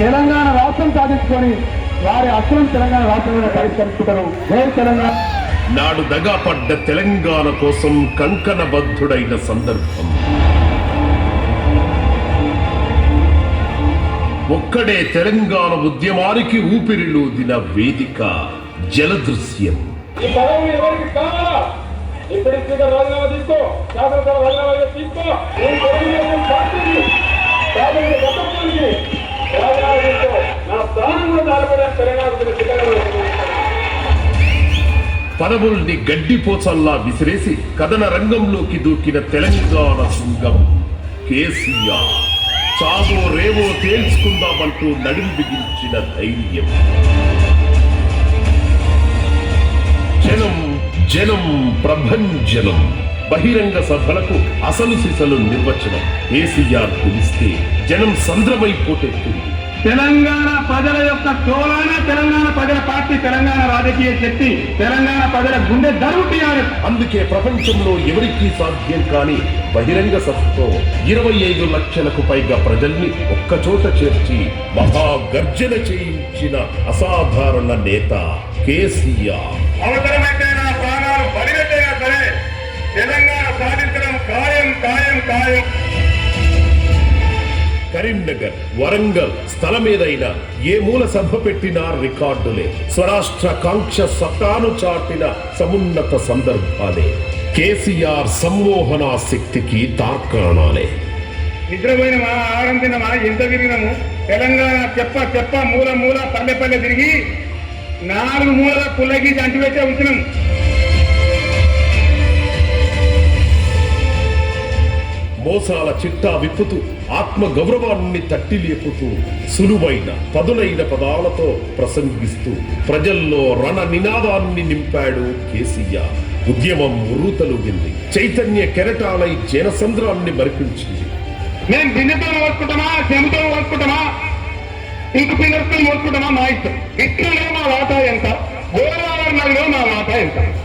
తెలంగాణ రాష్ట్రం సాధించుకొని వారి అసలు తెలంగాణ రాష్ట్రంలో పరిష్కరించుకుంటారు జై తెలంగాణ. నాడు దగాపడ్డ తెలంగాణ కోసం కంకణబద్ధుడైన సందర్భం. ఒక్కడే తెలంగాణ ఉద్యమానికి ఊపిరిలూదిన వేదిక జలదృశ్యం. తీసుకో శాసనసభ నా గడ్డిపోచల్లా విసిరేసి కథన రంగంలోకి దూకిన తెలంగాణ సింగం కేసీఆర్. చావో రేవో తేల్చుకుందామంటూ నడుం బిగించిన ధైర్యం. జనం జనం ప్రభంజనం. బహిరంగ సభలకు అసలు సిసలు నిర్వచనం. కేసీఆర్ పిలిస్తే జనం సంద్రమైపోటెత్తింది తెలంగాణ ప్రజల యొక్క తోలాన తెలంగాణ ప్రజల పార్టీ తెలంగాణ రాజకీయ శక్తి తెలంగాణ ప్రజల గుండె దరువు టీఆర్ఎస్ అందుకే ప్రపంచంలో ఎవరికీ సాధ్యం కాని బహిరంగ సభతో ఇరవై ఐదు లక్షలకు పైగా ప్రజల్ని ఒక్కచోట చేర్చి మహా గర్జన చేయించిన అసాధారణ నేత కేసీఆర్. అవసరమైతే నా ప్రాణాలు సరే తెలంగాణ సాధించడం ఖాయం ఖాయం ఖాయం. కరీంనగర్ వరంగల్ స్థలమేదైనా ఏ మూల సభ పెట్టినా రికార్డులే. స్వరాష్ట్ర కాంక్ష సత్తాను చాటిన సమున్నత సందర్భాలే. కేసీఆర్ సంమోహన శక్తికి తార్కాణాలే. నిద్రపోయినమా ఆహారం తినమా ఎంత తిరిగినాము తెలంగాణ చెప్ప చెప్ప మూల మూల పల్లె పల్లె తిరిగి నాలుగు మూల పుల్లకి అంటిపెట్టే ఉంచినాం మోసాల చిట్టా విప్పుతూ ఆత్మ గౌరవాన్ని తట్టి లేపుతూ సులువైన పదునైన పదాలతో ప్రసంగిస్తూ ప్రజల్లో రణ నినాదాన్ని నింపాడు కేసీఆర్. ఉద్యమం ఉర్రుతలుగింది చైతన్య కెరటాలై జనసంద్రాన్ని మరిపించింది. మేము గిన్నెతో మోసుకుంటామా చెంబుతో మోసుకుంటామా ఇంక పిల్లలతో మోసుకుంటామా మా ఇష్టం? ఇట్లలో మా వాటా ఎంత? గోరా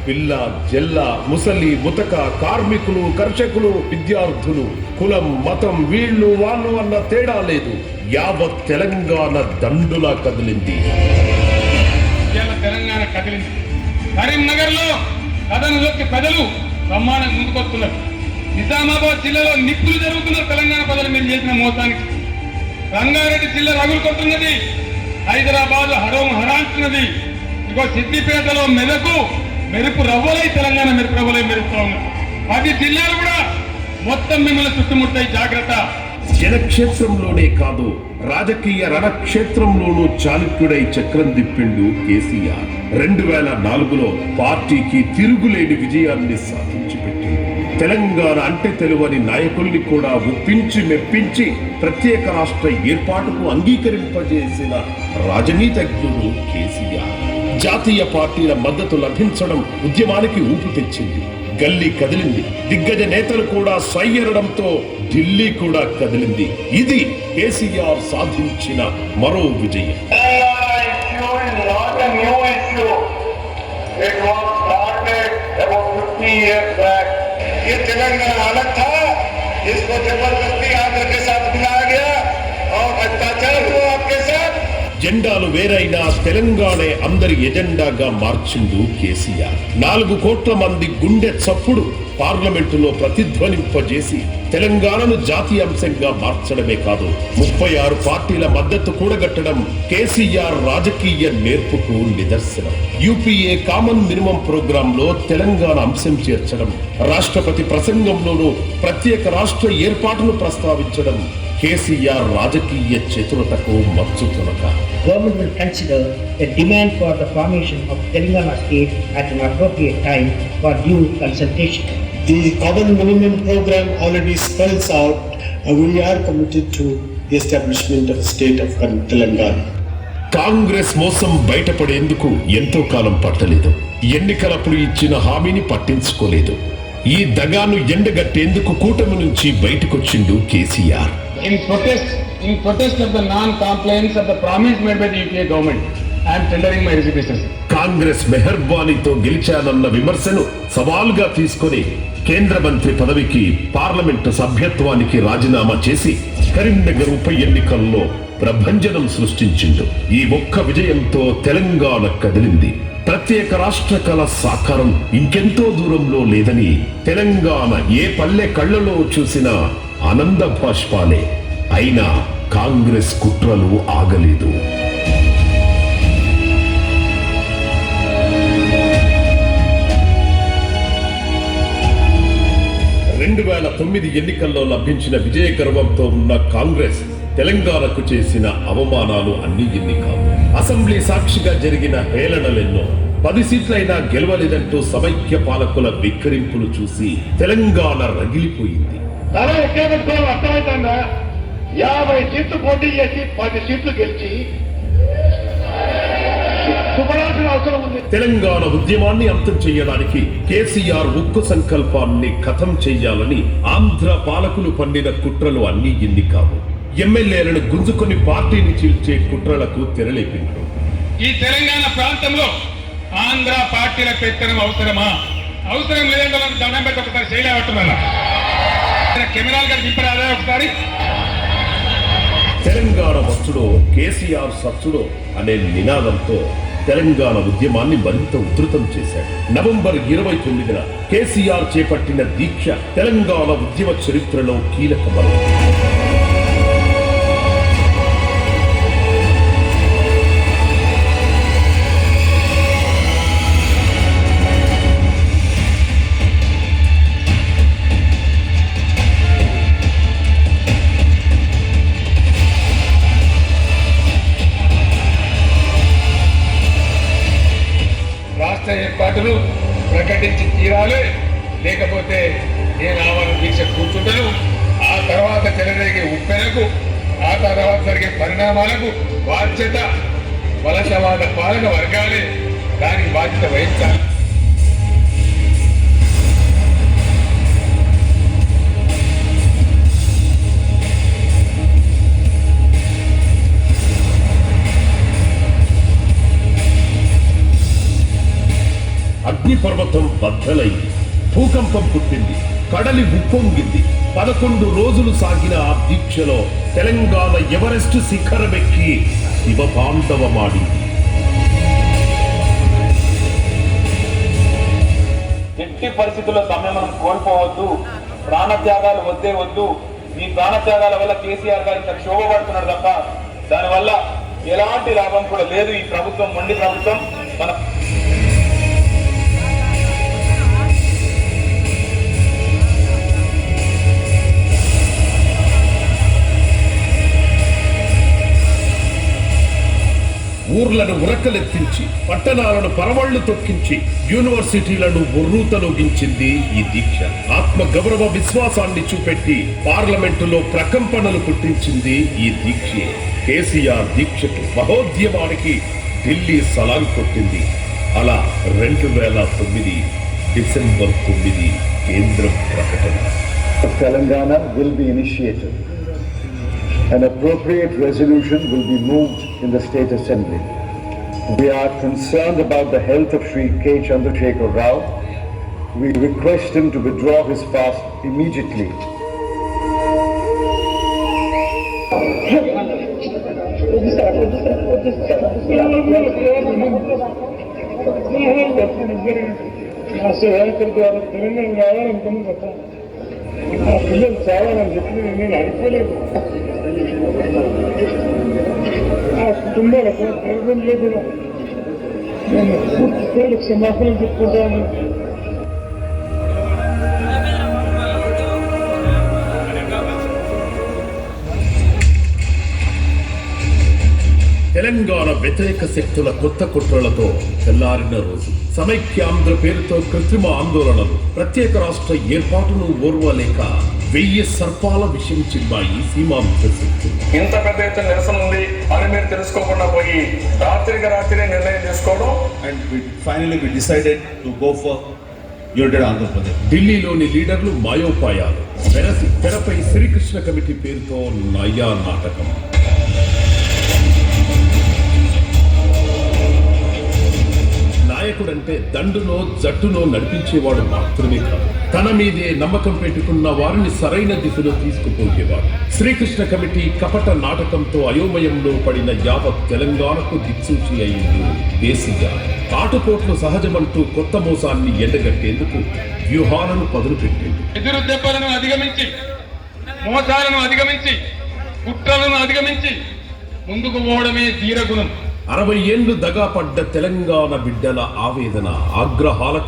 పిల్ల జెల్ల ముసలి ముతక కార్మికులు కర్షకులు విద్యార్థులు కులం మతం వీళ్ళు వాళ్ళు అన్న తేడా లేదు. యావత్ తెలంగాణ దండులా కదిలింది. తెలంగాణ కదిలింది. కరీంనగర్లో కథనంలోకి ప్రజలు బ్రహ్మాండం ముందుకొస్తున్నారు నిజామాబాద్ జిల్లాలో నిప్పులు జరుగుతున్నారు తెలంగాణ ప్రజలు మీరు చేసిన మోసానికి. రంగారెడ్డి జిల్లా రగులు కొట్టున్నది. హైదరాబాద్ హరం హరాంచున్నది ఇగో సిద్దిపేటలో మెదకు మెరుపు రవ్వలై తెలంగాణ మెరుపు రవ్వలై మెరుపుతా ఉన్నారు పది జిల్లాలు కూడా మొత్తం మిమ్మల్ని చుట్టుముట్టాయి జాగ్రత్త. జనక్షేత్రంలోనే కాదు రాజకీయ రణక్షేత్రంలోనూ చాళుక్యుడై చక్రం తిప్పిండు కేసీఆర్. రెండు వేల నాలుగులో పార్టీకి తిరుగులేని విజయాన్ని సాధించి పెట్టిండు తెలంగాణ అంటే తెలువని నాయకుల్ని కూడా ఒప్పించి మెప్పించి ప్రత్యేక రాష్ట్ర ఏర్పాటుకు అంగీకరింపజేసిన రాజనీతజ్ఞుడు కేసీఆర్. జాతీయ పార్టీల మద్దతు లభించడం ఉద్యమానికి ఊపు తెచ్చింది గల్లీ కదిలింది దిగ్గజ నేతలు కూడా సయ్యరడంతో ఢిల్లీ కూడా కదిలింది ఇది కేసీఆర్ సాధించిన మరో విజయం Telangana issue is not a new issue. It was started about 50 years back. ये तेलंगाना अलग था इसको जबरदस्ती జెండాలు వేరైనా తెలంగాణే అందరి ఎజెండాగా మార్చిండు కేసీఆర్. నాలుగు కోట్ల మంది గుండె చప్పుడు పార్లమెంటులో ప్రతిధ్వనింపజేసి తెలంగాణను జాతీయ అంశంగా మార్చడమే కాదు ముప్పై ఆరు పార్టీల మద్దతు కూడగట్టడం కేసీఆర్ రాజకీయ నేర్పుకు నిదర్శనం. యూపీఏ కామన్ మినిమం ప్రోగ్రామ్లో తెలంగాణ అంశం చేర్చడం రాష్ట్రపతి ప్రసంగంలోనూ ప్రత్యేక రాష్ట్ర ఏర్పాటును ప్రస్తావించడం కేసీఆర్ రాజకీయ చతురతకు మచ్చు తునక government will consider the the formation of Telangana state at an appropriate time for due consultation the common minimum programme already spells out we are committed to establishment state of Telangana Congress మోసం బయటపడేందుకు ఎంతో కాలం పట్టలేదు. ఎన్నికలప్పుడు ఇచ్చిన హామీని పట్టించుకోలేదు. ఈ దగాను ఎండగట్టేందుకు కూటమి నుంచి బయటకొచ్చిండు KCR. In protest, in protest of the non-compliance of the promise made by the UPA government, I am tendering my resignation. Congress మెహర్బానీతో గెలిచానన్న విమర్శను సవాల్గా తీసుకొని కేంద్ర మంత్రి పదవికి పార్లమెంటు సభ్యత్వానికి రాజీనామా చేసి కరీంనగర్ ఉప ఎన్నికల్లో ప్రభంజనం సృష్టించిండు ఈ ఒక్క విజయంతో తెలంగాణ కదిలింది ప్రత్యేక రాష్ట్ర కళ సాకారం ఇంకెంతో దూరంలో లేదని తెలంగాణ ఏ పల్లె కళ్ళలో చూసినా ఆనంద భాష్పాలే. అయినా కాంగ్రెస్ కుట్రలు ఆగలేదు. రెండు వేల తొమ్మిది ఎన్నికల్లో లభించిన విజయ గర్వంతో ఉన్న కాంగ్రెస్ తెలంగాణకు చేసిన అవమానాలు అన్ని ఎన్ని కావు. అసెంబ్లీ సాక్షిగా జరిగిన హేళనలెన్నో పది సీట్లైనా గెలవలేదంటూ సమైక్య పాలకుల విక్కరింపులు చూసి తెలంగాణ రగిలిపోయింది. తల ఎక్కడ పెట్టుకోవడం అర్థమవుతుందా యాభై సీట్లు పోటీ చేసి పది సీట్లు గెలిచి తెలంగాణ ఉద్యమాన్ని అంతం చేయడానికి కేసీఆర్ ఉక్కు సంకల్పాన్ని ఖతం చెయ్యాలని ఆంధ్ర పాలకులు పండిన కుట్రలు అన్ని ఎన్ని కావు. ఎమ్మెల్యేలను గుంజుకొని పార్టీని చీల్చే కుట్రలకు తెరలేపిండ్రు. ఈ తెలంగాణ ప్రాంతంలో ఆంధ్ర పార్టీల పెత్తనం అవసరమా? అవసరం లేదంటే వాళ్ళకి దండం పెట్టి ఒకసారి చేయలేవట్టున్నా కెమెరాలు గారు ఒకసారి. తెలంగాణ వచ్చుడో కేసీఆర్ సచ్చుడో అనే నినాదంతో తెలంగాణ ఉద్యమాన్ని మరింత ఉధృతం చేశాడు. నవంబర్ ఇరవై తొమ్మిదిన కేసీఆర్ చేపట్టిన దీక్ష తెలంగాణ ఉద్యమ చరిత్రలో కీలకమైంది రాష్ట్ర ఏర్పాటును ప్రకటించి తీరాలి. లేకపోతే నేను ఆమె దీక్ష కూర్చుంటాను ఆ తర్వాత చెలరేగే ఉప్పెనకు ఆ తర్వాత జరిగే పరిణామాలకు బాధ్యత వలసవాద పాలక వర్గాలే దానికి బాధ్యత వహించాలి. అగ్ని పర్వతం బద్దలైంది భూకంపం పుట్టింది కడలి ఉప్పొంగింది. పదకొండు రోజులు సాగిన ఆ దీక్షలో తెలంగాణ ఎవరెస్ట్ శిఖరమెక్కి శివపాండవమాడింది ఎట్టి పరిస్థితుల్లో సంయమనం కోల్పోవద్దు ప్రాణత్యాగాలు వద్దే వద్దు. ఈ ప్రాణత్యాగాల వల్ల కేసీఆర్ గారు ఇంత క్షోభపడుతున్నాడు తప్ప దానివల్ల ఎలాంటి లాభం కూడా లేదు ఈ ప్రభుత్వం మొండి ప్రభుత్వం. మన ఊర్లను ఉరకలెత్తించి పట్టణాలను పరవళ్ళు తొక్కించి యూనివర్సిటీలను ఉర్రూతలొగించింది ఈ దీక్ష. ఆత్మ గౌరవ విశ్వాసాన్ని చూపెట్టి పార్లమెంటులో ప్రకంపనలు పుట్టించింది ఈ దీక్షే. కేసీఆర్ దీక్షకు మహోద్యమానికి ఢిల్లీ సలాం కొట్టింది. అలా రెండు వేల తొమ్మిది డిసెంబర్ తొమ్మిది కేంద్రం ప్రకటన. Telangana will be initiated. An appropriate resolution will be moved in the State Assembly. We are concerned about the health of Sri K. Chandrasekhar Rao. We request him to withdraw his fast immediately. ఆ పిల్లలు చావాలని చెప్పి నేను అనుకోలేదు ఆ కుటుంబాలకు తల్లిదండ్రులు కూడా నేను పూర్తి పేరు క్షమాపణ చెప్పుకుంటాను తెలంగాణ వ్యతిరేక శక్తుల కొత్త కుట్రలతో తెల్లారిన రోజు. సమైక్యాంధ్ర పేరుతో కృత్రిమ ఆందోళనలు ప్రత్యేక రాష్ట్ర ఏర్పాటును ఓర్వలేక వెయ్యి సర్పాల విషయం చిమ్మాయి సీమాంధ్ర ఇంత పెద్ద ఎత్తున నిరసన ఉంది. అని మీరు తెలుసుకోకుండా పోయి రాత్రికి రాత్రి నిర్ణయం తీసుకోవడం. Finally we decided to go for United Andhra Pradesh. ఢిల్లీలోని లీడర్లు మాయోపాయాలు. వెరసి తెరపై శ్రీకృష్ణ కమిటీ పేరుతో నయా నాటకం. నాయకుడంటే అంటే దండునో జట్టునో నడిపించేవాడు మాత్రమే కాదు. తన మీదే నమ్మకం పెట్టుకున్న వారిని సరైన దిశలో తీసుకుపోయేవాడు. శ్రీకృష్ణ కమిటీ కపట నాటకంతో అయోమయంలో పడిన యావత్ తెలంగాణకు దిక్సూచి అయింది దేశీయ. కాటుకోట్లు సహజమంటూ కొత్త మోసాన్ని ఎండగట్టేందుకు వ్యూహాలను పదులు పెట్టింది ఎదురు దెబ్బలను అధిగమించి మోసాలను అధిగమించి కుట్రలను అధిగమించి ముందుకు పోవడమే ధీరగుణం అరవై ఏళ్ళు దగాపడ్డ తెలంగాణ బిడ్డల ఆవేదన ఆగ్రహాలకు